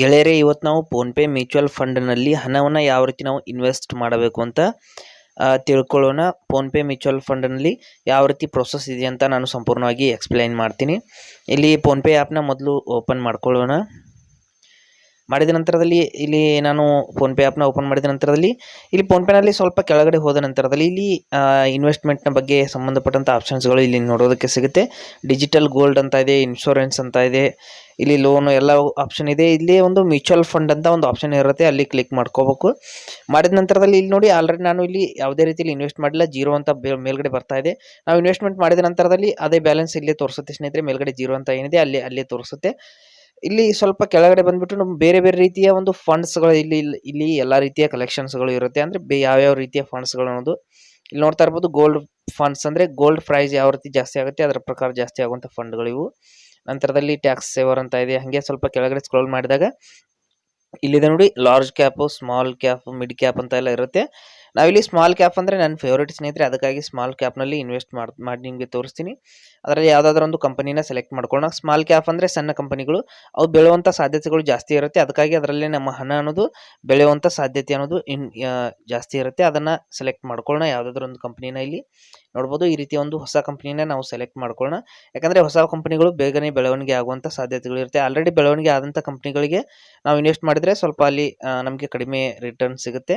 ಗೆಳೆಯರೇ, ಇವತ್ತು ನಾವು ಫೋನ್ಪೇ ಮ್ಯೂಚುವಲ್ ಫಂಡ್ನಲ್ಲಿ ಹಣವನ್ನು ಯಾವ ರೀತಿ ನಾವು ಇನ್ವೆಸ್ಟ್ ಮಾಡಬೇಕು ಅಂತ ತಿಳ್ಕೊಳ್ಳೋಣ. ಫೋನ್ಪೇ ಮ್ಯೂಚುವಲ್ ಫಂಡ್ನಲ್ಲಿ ಯಾವ ರೀತಿ ಪ್ರೊಸೆಸ್ ಇದೆ ಅಂತ ನಾನು ಸಂಪೂರ್ಣವಾಗಿ ಎಕ್ಸ್ಪ್ಲೈನ್ ಮಾಡ್ತೀನಿ. ಇಲ್ಲಿ ಫೋನ್ಪೇ ಆ್ಯಪ್ನ ಮೊದಲು ಓಪನ್ ಮಾಡ್ಕೊಳ್ಳೋಣ. ಮಾಡಿದ ನಂತರದಲ್ಲಿ ಇಲ್ಲಿ ನಾನು ಫೋನ್ಪೇ ಆ್ಯಪ್ನ ಓಪನ್ ಮಾಡಿದ ನಂತರದಲ್ಲಿ ಇಲ್ಲಿ ಫೋನ್ಪೇನಲ್ಲಿ ಸ್ವಲ್ಪ ಕೆಳಗಡೆ ಹೋದ ನಂತರದಲ್ಲಿ ಇಲ್ಲಿ ಇನ್ವೆಸ್ಟ್ಮೆಂಟ್ನ ಬಗ್ಗೆ ಸಂಬಂಧಪಟ್ಟಂಥ ಆಪ್ಷನ್ಸ್ಗಳು ಇಲ್ಲಿ ನೋಡೋದಕ್ಕೆ ಸಿಗುತ್ತೆ. ಡಿಜಿಟಲ್ ಗೋಲ್ಡ್ ಅಂತ ಇದೆ ಇನ್ಶೂರೆನ್ಸ್ ಅಂತ ಇದೆ, ಇಲ್ಲಿ ಲೋನು ಎಲ್ಲ ಆಪ್ಷನ್ ಇದೆ. ಇಲ್ಲಿ ಒಂದು ಮ್ಯೂಚುವಲ್ ಫಂಡ್ ಅಂತ ಒಂದು ಆಪ್ಷನ್ ಇರುತ್ತೆ, ಅಲ್ಲಿ ಕ್ಲಿಕ್ ಮಾಡ್ಕೋಬೇಕು. ಮಾಡಿದ ನಂತರದಲ್ಲಿ ಇಲ್ಲಿ ನೋಡಿ ಆಲ್ರೆಡಿ ನಾನು ಇಲ್ಲಿ ಯಾವುದೇ ರೀತಿಯಲ್ಲಿ ಇನ್ವೆಸ್ಟ್ ಮಾಡಿಲ್ಲ ಜೀರೋ ಅಂತ ಮೇಲ್ಗಡೆ ಬರ್ತಾ ಇದೆ. ನಾವು ಇನ್ವೆಸ್ಟ್ಮೆಂಟ್ ಮಾಡಿದ ನಂತರದಲ್ಲಿ ಅದೇ ಬ್ಯಾಲೆನ್ಸ್ ಇಲ್ಲೇ ತೋರಿಸುತ್ತೆ ಸ್ನೇಹಿತರೆ, ಮೇಲ್ಗಡೆ ಜೀರೋ ಅಂತ ಏನಿದೆ, ಅಲ್ಲಿ ಅಲ್ಲಿ ತೋರಿಸುತ್ತೆ. ಇಲ್ಲಿ ಸ್ವಲ್ಪ ಕೆಳಗಡೆ ಬಂದ್ಬಿಟ್ಟು ನಮ್ಮ ಬೇರೆ ಬೇರೆ ರೀತಿಯ ಒಂದು ಫಂಡ್ಸ್ಗಳು ಇಲ್ಲಿ, ಇಲ್ಲಿ- ಎಲ್ಲ ರೀತಿಯ ಕಲೆಕ್ಷನ್ಸ್ಗಳು ಇರುತ್ತೆ. ಅಂದರೆ ಯಾವ್ಯಾವ ರೀತಿಯ ಫಂಡ್ಸ್ಗಳು ಅನ್ನೋದು ಇಲ್ಲಿ ನೋಡ್ತಾ ಇರ್ಬೋದು ಗೋಲ್ಡ್ ಫಂಡ್ಸ್ ಅಂದರೆ ಗೋಲ್ಡ್ ಪ್ರೈಸ್ ಯಾವ ರೀತಿ ಜಾಸ್ತಿ ಆಗುತ್ತೆ, ಅದರ ಪ್ರಕಾರ ಜಾಸ್ತಿ ಆಗುವಂಥ ಫಂಡ್ಗಳು ಇವು. ನಂತರದಲ್ಲಿ ಟ್ಯಾಕ್ಸ್ ಸೇವರ್ ಅಂತ ಇದೆ. ಹಾಗೆ ಸ್ವಲ್ಪ ಕೆಳಗಡೆ ಸ್ಕ್ರೋಲ್ ಮಾಡಿದಾಗ ಇಲ್ಲಿದೆ ನೋಡಿ large cap small cap mid cap ಅಂತ ಎಲ್ಲ ಇರುತ್ತೆ. ನಾವಿಲ್ಲಿ ಸ್ಮಾಲ್ ಕ್ಯಾಪ್ ಅಂದರೆ ನನ್ನ ಫೇವ್ರೇಟ್ ಸ್ನೇಹಿತರೆ, ಅದಕ್ಕಾಗಿ ಸ್ಮಾಲ್ ಕ್ಯಾಪ್ನಲ್ಲಿ ಇನ್ವೆಸ್ಟ್ ಮಾಡಿ ಮಾಡಿ ನಿಮಗೆ ತೋರಿಸ್ತೀನಿ. ಅದರಲ್ಲಿ ಯಾವುದಾದ್ರೂ ಒಂದು ಕಂಪನಿನ ಸೆಲೆಕ್ಟ್ ಮಾಡ್ಕೊಳ್ಳೋಣ. ಸ್ಮಾಲ್ ಕ್ಯಾಪ್ ಅಂದರೆ ಸಣ್ಣ ಕಂಪನಿಗಳು ಅವು ಬೆಳೆಯುವಂಥ ಸಾಧ್ಯತೆಗಳು ಜಾಸ್ತಿ ಇರುತ್ತೆ. ಅದಕ್ಕಾಗಿ ಅದರಲ್ಲಿ ನಮ್ಮ ಹಣ ಅನ್ನೋದು ಬೆಳೆಯುವಂಥ ಸಾಧ್ಯತೆ ಅನ್ನೋದು ಇನ್ ಜಾಸ್ತಿ ಇರುತ್ತೆ. ಅದನ್ನು ಸೆಲೆಕ್ಟ್ ಮಾಡ್ಕೊಳ್ಳೋಣ. ಯಾವುದಾದ್ರೂ ಒಂದು ಕಂಪ್ನಿನ ಇಲ್ಲಿ ನೋಡ್ಬೋದು. ಈ ರೀತಿಯ ಒಂದು ಹೊಸ ಕಂಪ್ನಿನ ನಾವು ಸೆಲೆಕ್ಟ್ ಮಾಡ್ಕೊಳ್ಳೋಣ. ಯಾಕಂದರೆ ಹೊಸ ಕಂಪನಿಗಳು ಬೇಗನೆ ಬೆಳವಣಿಗೆ ಆಗುವಂಥ ಸಾಧ್ಯತೆಗಳು ಇರುತ್ತೆ. ಆಲ್ರೆಡಿ ಬೆಳವಣಿಗೆ ಆದಂಥ ಕಂಪ್ನಿಗಳಿಗೆ ನಾವು ಇನ್ವೆಸ್ಟ್ ಮಾಡಿದರೆ ಸ್ವಲ್ಪ ಅಲ್ಲಿ ನಮಗೆ ಕಡಿಮೆ ರಿಟರ್ನ್ ಸಿಗುತ್ತೆ.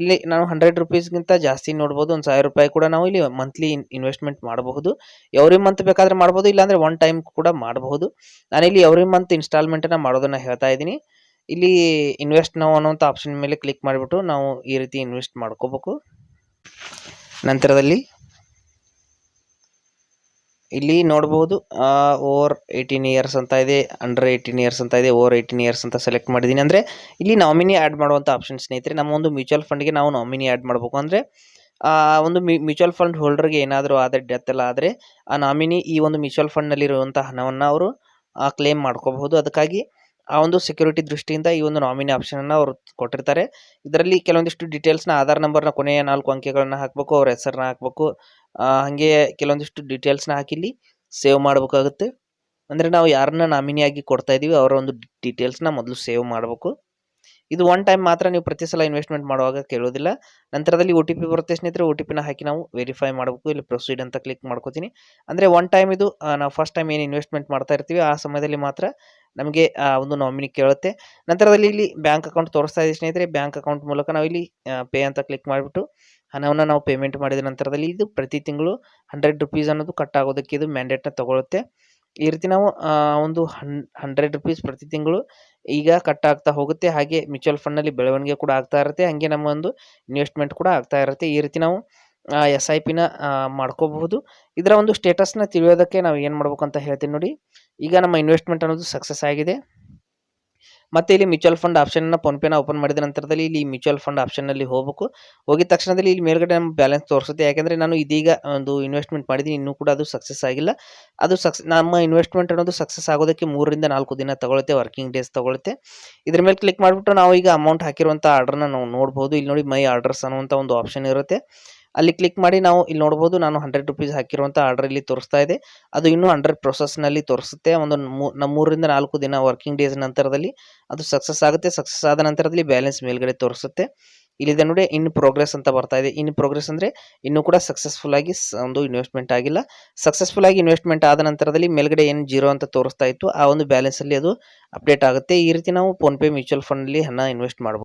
ಇಲ್ಲಿ ನಾವು ಹಂಡ್ರೆಡ್ ರುಪೀಸ್ಗಿಂತ ಜಾಸ್ತಿ ನೋಡ್ಬೋದು, ಒಂದು ಸಾವಿರ ರೂಪಾಯಿ ಕೂಡ ನಾವು ಇಲ್ಲಿ ಮಂತ್ಲಿ ಇನ್ವೆಸ್ಟ್ಮೆಂಟ್ ಮಾಡಬಹುದು. ಎವ್ರಿ ಮಂತ್ ಬೇಕಾದರೆ ಮಾಡ್ಬೋದು, ಇಲ್ಲಾಂದರೆ ಒನ್ ಟೈಮ್ ಕೂಡ ಮಾಡಬಹುದು. ನಾನಿಲ್ಲಿ ಎವ್ರಿ ಮಂತ್ ಇನ್ಸ್ಟಾಲ್ಮೆಂಟನ್ನು ಮಾಡೋದನ್ನು ಹೇಳ್ತಾ ಇದ್ದೀನಿ. ಇಲ್ಲಿ ಇನ್ವೆಸ್ಟ್ ನಾವು ಅನ್ನೋಂಥ ಆಪ್ಷನ್ ಮೇಲೆ ಕ್ಲಿಕ್ ಮಾಡಿಬಿಟ್ಟು ನಾವು ಈ ರೀತಿ ಇನ್ವೆಸ್ಟ್ ಮಾಡ್ಕೋಬೇಕು. ನಂತರದಲ್ಲಿ ಇಲ್ಲಿ ನೋಡ್ಬೋದು ಓವರ್ ಏಯ್ಟೀನ್ ಇಯರ್ಸ್ ಅಂತ ಇದೆ ಅಂಡರ್ ಏಯ್ಟೀನ್ ಇಯರ್ಸ್ ಅಂತ ಇದೆ ಓವರ್ ಏಯ್ಟೀನ್ ಇಯರ್ಸ್ ಅಂತ ಸೆಲೆಕ್ಟ್ ಮಾಡಿದ್ದೀನಿ ಅಂದರೆ ಇಲ್ಲಿ ನಾಮಿನಿ ಆ್ಯಡ್ ಮಾಡುವಂಥ ಆಪ್ಷನ್ ಸ್ನೇಹಿತರೆ, ನಮ್ಮ ಒಂದು ಮ್ಯೂಚುವಲ್ ಫಂಡ್ಗೆ ನಾವು ನಾಮಿನಿ ಆ್ಯಡ್ ಮಾಡಬೇಕು. ಅಂದರೆ ಒಂದು ಮ್ಯೂಚುವಲ್ ಫಂಡ್ ಹೋಲ್ಡರ್ಗೆ ಏನಾದರೂ ಆದರೆ ಡೆತ್ ಎಲ್ಲ ಆದರೆ, ಆ ನಾಮಿನಿ ಈ ಒಂದು ಮ್ಯೂಚುವಲ್ ಫಂಡ್ನಲ್ಲಿರುವಂಥ ಹಣವನ್ನು ಅವರು ಕ್ಲೇಮ್ ಮಾಡ್ಕೋಬಹುದು. ಅದಕ್ಕಾಗಿ ಆ ಒಂದು ಸೆಕ್ಯೂರಿಟಿ ದೃಷ್ಟಿಯಿಂದ ಈ ಒಂದು ನಾಮಿನಿ ಆಪ್ಷನನ್ನು ಅವರು ಕೊಟ್ಟಿರ್ತಾರೆ. ಇದರಲ್ಲಿ ಕೆಲವೊಂದಿಷ್ಟು ಡೀಟೇಲ್ಸ್ನ ಆಧಾರ್ ನಂಬರ್ನ ಕೊನೆಯ ನಾಲ್ಕು ಅಂಕೆಗಳನ್ನು ಹಾಕಬೇಕು, ಅವ್ರ ಹೆಸರನ್ನ ಹಾಕಬೇಕು. ಹಾಗೆ ಕೆಲವೊಂದಿಷ್ಟು ಡೀಟೇಲ್ಸ್ನ ಹಾಕಿ ಇಲ್ಲಿ ಸೇವ್ ಮಾಡಬೇಕಾಗುತ್ತೆ. ಅಂದರೆ ನಾವು ಯಾರನ್ನ ನಾಮಿನಿಯಾಗಿ ಕೊಡ್ತಾ ಇದ್ದೀವಿ ಅವರ ಒಂದು ಡೀಟೇಲ್ಸ್ನ ಮೊದಲು ಸೇವ್ ಮಾಡಬೇಕು. ಇದು ಒನ್ ಟೈಮ್ ಮಾತ್ರ ನೀವು ಪ್ರತಿ ಸಲ ಇನ್ವೆಸ್ಟ್ಮೆಂಟ್ ಮಾಡುವಾಗ ಕೇಳೋದಿಲ್ಲ. ನಂತರದಲ್ಲಿ ಒ ಟಿ ಪಿ ಬರುತ್ತೆ ಸ್ನೇಹಿತರೆ ಒ ಟಿ ಪಿನ ಹಾಕಿ ನಾವು ವೆರಿಫೈ ಮಾಡಬೇಕು. ಇಲ್ಲಿ ಪ್ರೊಸೀಡ್ ಅಂತ ಕ್ಲಿಕ್ ಮಾಡ್ಕೋತೀನಿ. ಅಂದರೆ ಒನ್ ಟೈಮ್ ಇದು ನಾವು ಫಸ್ಟ್ ಟೈಮ್ ಏನು ಇನ್ವೆಸ್ಟ್ಮೆಂಟ್ ಮಾಡ್ತಾ ಇರ್ತೀವಿ, ಆ ಸಮಯದಲ್ಲಿ ಮಾತ್ರ ನಮಗೆ ಒಂದು ನಾಮಿನಿ ಕೇಳುತ್ತೆ. ನಂತರದಲ್ಲಿ ಇಲ್ಲಿ ಬ್ಯಾಂಕ್ ಅಕೌಂಟ್ ತೋರಿಸ್ತಾ ಇದೆ ಸ್ನೇಹಿತರೆ. ಬ್ಯಾಂಕ್ ಅಕೌಂಟ್ ಮೂಲಕ ನಾವು ಇಲ್ಲಿ ಪೇ ಅಂತ ಕ್ಲಿಕ್ ಮಾಡಿಬಿಟ್ಟು ಹಣವನ್ನು ನಾವು ಪೇಮೆಂಟ್ ಮಾಡಿದ ನಂತರದಲ್ಲಿ ಇದು ಪ್ರತಿ ತಿಂಗಳು ಹಂಡ್ರೆಡ್ ರುಪೀಸ್ ಅನ್ನೋದು ಕಟ್ ಆಗೋದಕ್ಕೆ ಇದು ಮ್ಯಾಂಡೇಟ್ನ ತಗೊಳುತ್ತೆ. ಈ ರೀತಿ ನಾವು ಒಂದು ಹನ್ ಹಂಡ್ರೆಡ್ ರುಪೀಸ್ ಪ್ರತಿ ತಿಂಗಳು ಈಗ ಕಟ್ ಆಗ್ತಾ ಹೋಗುತ್ತೆ. ಹಾಗೆ ಮ್ಯೂಚುವಲ್ ಫಂಡ್ನಲ್ಲಿ ಬೆಳವಣಿಗೆ ಕೂಡ ಆಗ್ತಾ ಇರುತ್ತೆ. ಹಾಗೆ ನಮ್ಮ ಒಂದು ಇನ್ವೆಸ್ಟ್ಮೆಂಟ್ ಕೂಡ ಆಗ್ತಾ ಇರುತ್ತೆ. ಈ ರೀತಿ ನಾವು ಎಸ್ ಐ ಪಿನ ಮಾಡ್ಕೋಬಹುದು. ಇದರ ಒಂದು ಸ್ಟೇಟಸ್ನ ತಿಳಿಯೋದಕ್ಕೆ ನಾವು ಏನು ಮಾಡ್ಬೇಕು ಅಂತ ಹೇಳ್ತೀನಿ ನೋಡಿ. ಈಗ ನಮ್ಮ ಇನ್ವೆಸ್ಟ್ಮೆಂಟ್ ಅನ್ನೋದು ಸಕ್ಸಸ್ ಆಗಿದೆ. ಮತ್ತೆ ಇಲ್ಲಿ ಮ್ಯೂಚುವಲ್ ಫಂಡ್ ಆಪ್ಷನ್ನ ಫೋನ್ಪೇನ ಓಪನ್ ಮಾಡಿದ ನಂತರದಲ್ಲಿ ಇಲ್ಲಿ ಮ್ಯೂಚುವಲ್ ಫಂಡ್ ಆಪ್ಷನ್ನಲ್ಲಿ ಹೋಗಬೇಕು. ಹೋಗಿದ ತಕ್ಷಣದಲ್ಲಿ ಇಲ್ಲಿ ಮೇಲ್ಗಡೆ ನಮ್ಮ ಬ್ಯಾಲೆನ್ಸ್ ತೋರಿಸುತ್ತೆ. ಯಾಕೆಂದರೆ ನಾನು ಇದೀಗ ಒಂದು ಇನ್ವೆಸ್ಟ್ಮೆಂಟ್ ಮಾಡಿದ್ದೀನಿ. ಇನ್ನೂ ಕೂಡ ಅದು ಸಕ್ಸಸ್ ಆಗಿಲ್ಲ. ಅದು ಸಕ್ಸ್ ನಮ್ಮ ಇನ್ವೆಸ್ಟ್ಮೆಂಟ್ ಅನ್ನೋದು ಸಕ್ಸಸ್ ಆಗೋದಕ್ಕೆ ಮೂರರಿಂದ ನಾಲ್ಕು ದಿನ ತಗೊಳುತ್ತೆ. ವರ್ಕಿಂಗ್ ಡೇಸ್ ತಗೊಳುತ್ತೆ. ಇದ್ರ ಮೇಲೆ ಕ್ಲಿಕ್ ಮಾಡಿಬಿಟ್ಟು ನಾವು ಈಗ ಅಮೌಂಟ್ ಹಾಕಿರುವಂಥ ಆರ್ಡ್ರನ್ನ ನಾವು ನೋಡ್ಬೋದು. ಇಲ್ಲಿ ನೋಡಿ ಮೈ ಆರ್ಡರ್ಸ್ ಅನ್ನುವಂಥ ಒಂದು ಆಪ್ಷನ್ ಇರುತ್ತೆ. ಅಲ್ಲಿ ಕ್ಲಿಕ್ ಮಾಡಿ ನಾವು ಇಲ್ಲಿ ನೋಡ್ಬೋದು ನಾನು ಹಂಡ್ರೆಡ್ ರುಪೀಸ್ ಹಾಕಿರುವಂಥ ಆರ್ಡರ್ ಇಲ್ಲಿ ತೋರಿಸ್ತಾ ಇದೆ. ಅದು ಇನ್ನೂ ಪ್ರೊಸೆಸ್ ಪ್ರೊಸೆಸ್ನಲ್ಲಿ ತೋರಿಸುತ್ತೆ. ಒಂದು ಮೂರರಿಂದ ನಾಲ್ಕು ದಿನ ವರ್ಕಿಂಗ್ ಡೇಸ್ ನಂತರದಲ್ಲಿ ಅದು ಸಕ್ಸಸ್ ಆಗುತ್ತೆ. ಸಕ್ಸಸ್ ಆದ ನಂತರದಲ್ಲಿ ಬ್ಯಾಲೆನ್ಸ್ ಮೇಲ್ಗಡೆ ತೋರಿಸುತ್ತೆ. ಇಲ್ಲಿದೆ ನೋಡಿ ಇನ್ ಪ್ರೋಗ್ರೆಸ್ ಅಂತ ಬರ್ತಾ ಇದೆ. ಇನ್ ಪ್ರೋಗ್ರೆಸ್ ಅಂದರೆ ಇನ್ನೂ ಕೂಡ ಸಕ್ಸಸ್ಫುಲ್ ಆಗಿ ಒಂದು ಇನ್ವೆಸ್ಟ್ಮೆಂಟ್ ಆಗಿಲ್ಲ. ಸಕ್ಸಸ್ಫುಲ್ ಆಗಿ ಇನ್ವೆಸ್ಟ್ಮೆಂಟ್ ಆದ ನಂತರದಲ್ಲಿ ಮೇಲ್ಗಡೆ ಏನು ಜೀರೋ ಅಂತ ತೋರಿಸ್ತಾ ಇತ್ತು, ಆ ಒಂದು ಬ್ಯಾಲೆನ್ಸಲ್ಲಿ ಅದು ಅಪ್ಡೇಟ್ ಆಗುತ್ತೆ. ಈ ರೀತಿ ನಾವು ಫೋನ್ಪೇ ಮ್ಯೂಚುವಲ್ ಫಂಡಲ್ಲಿ ಹಣ ಇನ್ವೆಸ್ಟ್ ಮಾಡಬಹುದು